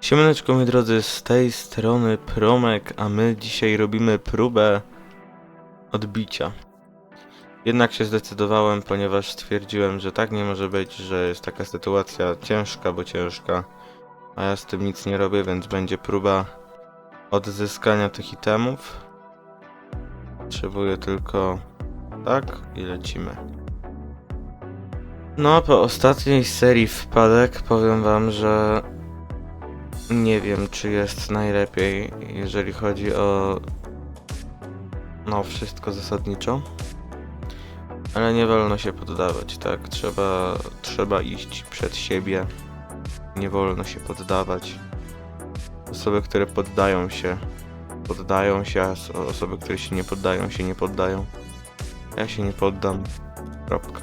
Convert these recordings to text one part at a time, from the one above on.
Siemaneczko moi drodzy, z tej strony Promek, a my dzisiaj robimy próbę odbicia. Jednak się zdecydowałem, ponieważ stwierdziłem, że tak nie może być, że jest taka sytuacja ciężka, bo ciężka, a ja z tym nic nie robię, więc będzie próba odzyskania tych itemów. Potrzebuję tylko tak i lecimy. No, po ostatniej serii wpadek powiem wam, że nie wiem, czy jest najlepiej, jeżeli chodzi o. No, wszystko zasadniczo. Ale nie wolno się poddawać, tak? Trzeba, trzeba iść przed siebie. Nie wolno się poddawać. Osoby, które poddają się, poddają się, a so- osoby, które się nie poddają, się nie poddają. Ja się nie poddam. Kropka.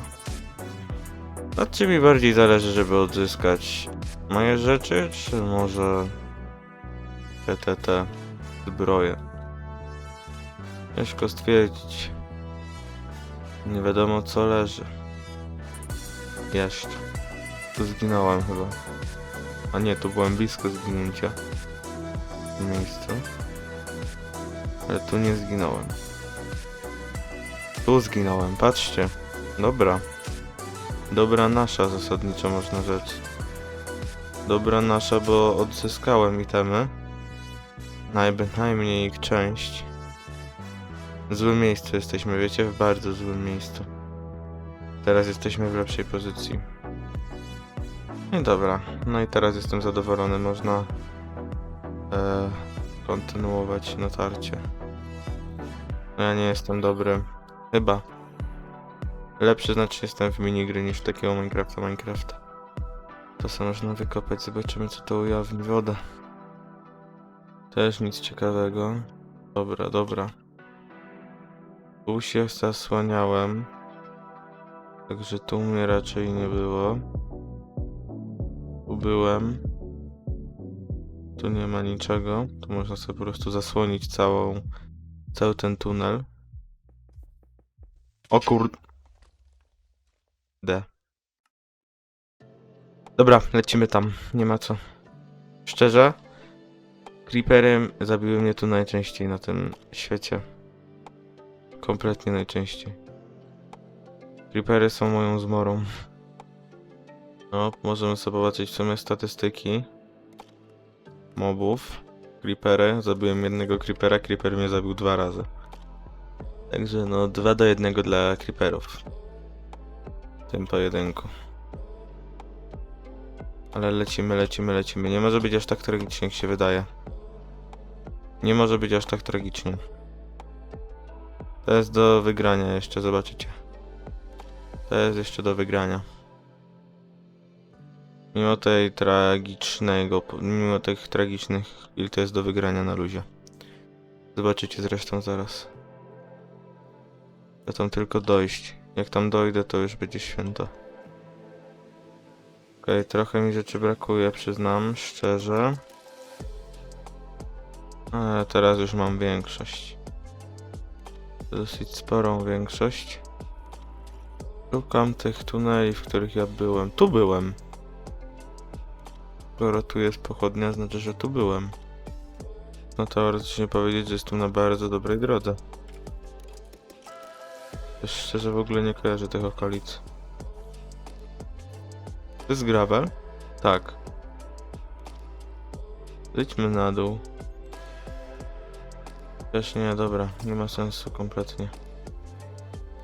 Na czym mi bardziej zależy, żeby odzyskać moje rzeczy, czy może te, te, te zbroje? Ciężko stwierdzić. Nie wiadomo co leży. Jeszcze. Tu zginąłem chyba. A nie, tu byłem blisko zginięcia. W miejscu. Ale tu nie zginąłem. Tu zginąłem, patrzcie. Dobra. Dobra nasza zasadniczo można rzec. Dobra nasza, bo odzyskałem itemy. Najbynajmniej ich część. W złym miejscu jesteśmy, wiecie? W bardzo złym miejscu. Teraz jesteśmy w lepszej pozycji. No i dobra. No i teraz jestem zadowolony. Można e, kontynuować natarcie. No ja nie jestem dobry. Chyba. Lepszy znaczy jestem w minigry niż w takiego Minecrafta Minecrafta. To co można wykopać, zobaczymy co to ujawni. Woda. Też nic ciekawego. Dobra, dobra. Tu się zasłaniałem. Także tu mnie raczej nie było. Tu byłem. Tu nie ma niczego. Tu można sobie po prostu zasłonić całą, cały ten tunel. O kur... D. Dobra, lecimy tam. Nie ma co. Szczerze, Creepery zabiły mnie tu najczęściej na tym świecie. Kompletnie najczęściej. Creepery są moją zmorą. No, możemy sobie zobaczyć w sumie statystyki mobów. Creepery. Zabiłem jednego creepera, creeper mnie zabił dwa razy. Także no, dwa do jednego dla creeperów. W tym pojedynku. Ale lecimy, lecimy, lecimy. Nie może być aż tak tragicznie, jak się wydaje. Nie może być aż tak tragicznie. To jest do wygrania jeszcze, zobaczycie. To jest jeszcze do wygrania. Mimo tej tragicznego, mimo tych tragicznych, ile to jest do wygrania na luzie. Zobaczycie zresztą zaraz. Ja tam tylko dojść. Jak tam dojdę, to już będzie święto. Okej, trochę mi rzeczy brakuje, przyznam, szczerze. Ale teraz już mam większość. Dosyć sporą większość. Szukam tych tuneli, w których ja byłem. Tu byłem. Skoro tu jest pochodnia, znaczy, że tu byłem. No teoretycznie powiedzieć, że jestem na bardzo dobrej drodze. Szczerze w ogóle nie kojarzę tych okolic. To jest gravel? Tak. Idźmy na dół. Też nie, dobra, nie ma sensu kompletnie.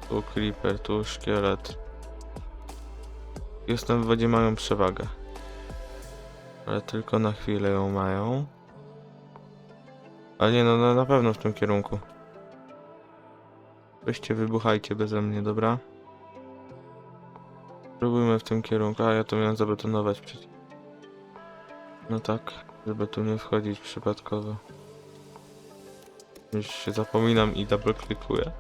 Tu creeper, tu szkielet. Jestem w wodzie mają przewagę. Ale tylko na chwilę ją mają. Ale nie no, na, na pewno w tym kierunku. Weźcie, wybuchajcie beze mnie, dobra? Spróbujmy w tym kierunku. A ja to miałem zabetonować przecież. No tak, żeby tu nie wchodzić przypadkowo. Już się zapominam i double klikuję.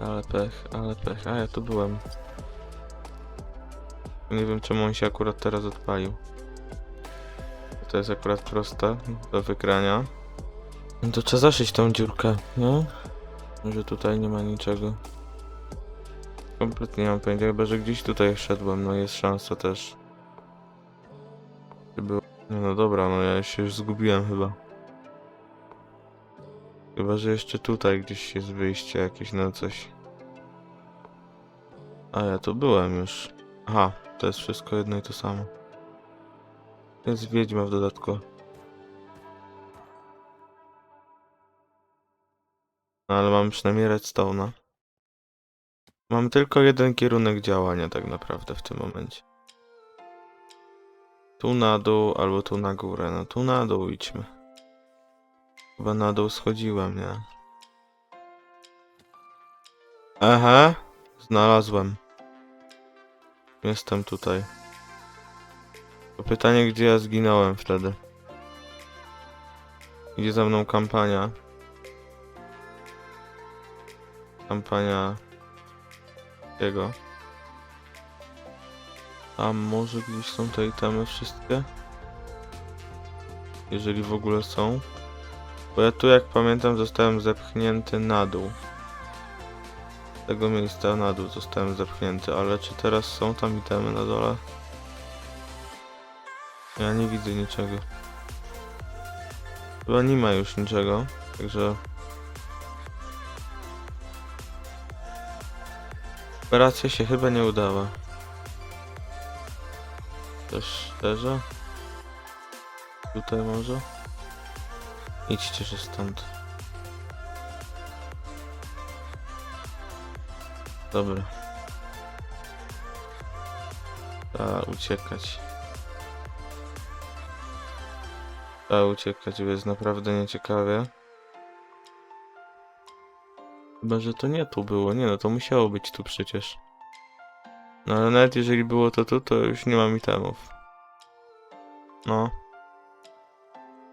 Ale pech, ale pech. A ja tu byłem. Nie wiem czemu on się akurat teraz odpalił. To jest akurat proste do wygrania. No to trzeba zaszyć tą dziurkę, nie? Że tutaj nie ma niczego. Kompletnie nie mam pojęcia, chyba że gdzieś tutaj szedłem, no jest szansa też. Było no dobra, no ja się już zgubiłem chyba. Chyba, że jeszcze tutaj gdzieś jest wyjście jakieś na coś. A ja tu byłem już. Aha, to jest wszystko jedno i to samo. Jest wiedźma w dodatku. No, ale mam przynajmniej redstone'a. Mam tylko jeden kierunek działania tak naprawdę w tym momencie. Tu na dół albo tu na górę. No tu na dół idźmy. Chyba na dół schodziłem, nie? Aha, znalazłem. Jestem tutaj. To pytanie, gdzie ja zginąłem wtedy? Idzie za mną kampania. Kampania... Jego. A może gdzieś są te itemy wszystkie? Jeżeli w ogóle są. Bo ja tu, jak pamiętam, zostałem zepchnięty na dół. Z tego miejsca na dół zostałem zepchnięty, ale czy teraz są tam itemy na dole? Ja nie widzę niczego. Chyba nie ma już niczego, także... Operacja się chyba nie udała. Też szczerze? Tutaj może? Idźcie się stąd. Dobra. Trzeba uciekać. Trzeba uciekać, bo jest naprawdę nieciekawie. Chyba, że to nie tu było. Nie no, to musiało być tu przecież. No ale nawet jeżeli było to tu, to już nie mam itemów. No.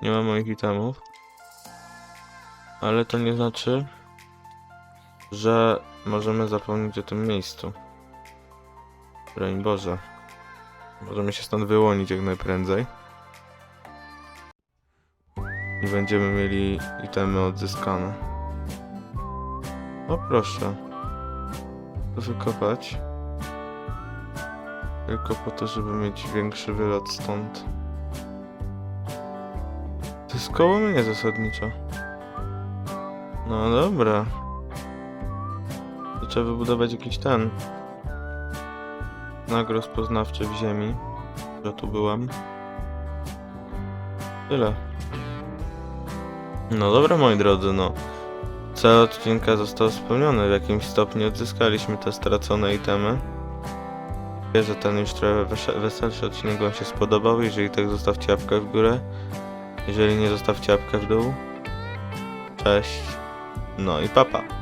Nie mam moich itemów. Ale to nie znaczy, że możemy zapomnieć o tym miejscu. Broń Boże. Możemy się stąd wyłonić jak najprędzej. I będziemy mieli itemy odzyskane. O proszę. Wykopać. Tylko po to, żeby mieć większy wylot stąd. To jest koło mnie zasadniczo. No dobra. To trzeba wybudować jakiś ten. Znak rozpoznawczy w ziemi. Że tu byłem. Tyle. No dobra moi drodzy, no. Cel odcinka został spełniony. W jakimś stopniu odzyskaliśmy te stracone itemy. Wiem, że ten już trochę wes- weselszy odcinek wam się spodobał. Jeżeli tak, zostawcie łapkę w górę. Jeżeli nie, zostawcie łapkę w dół. Cześć. No i papa.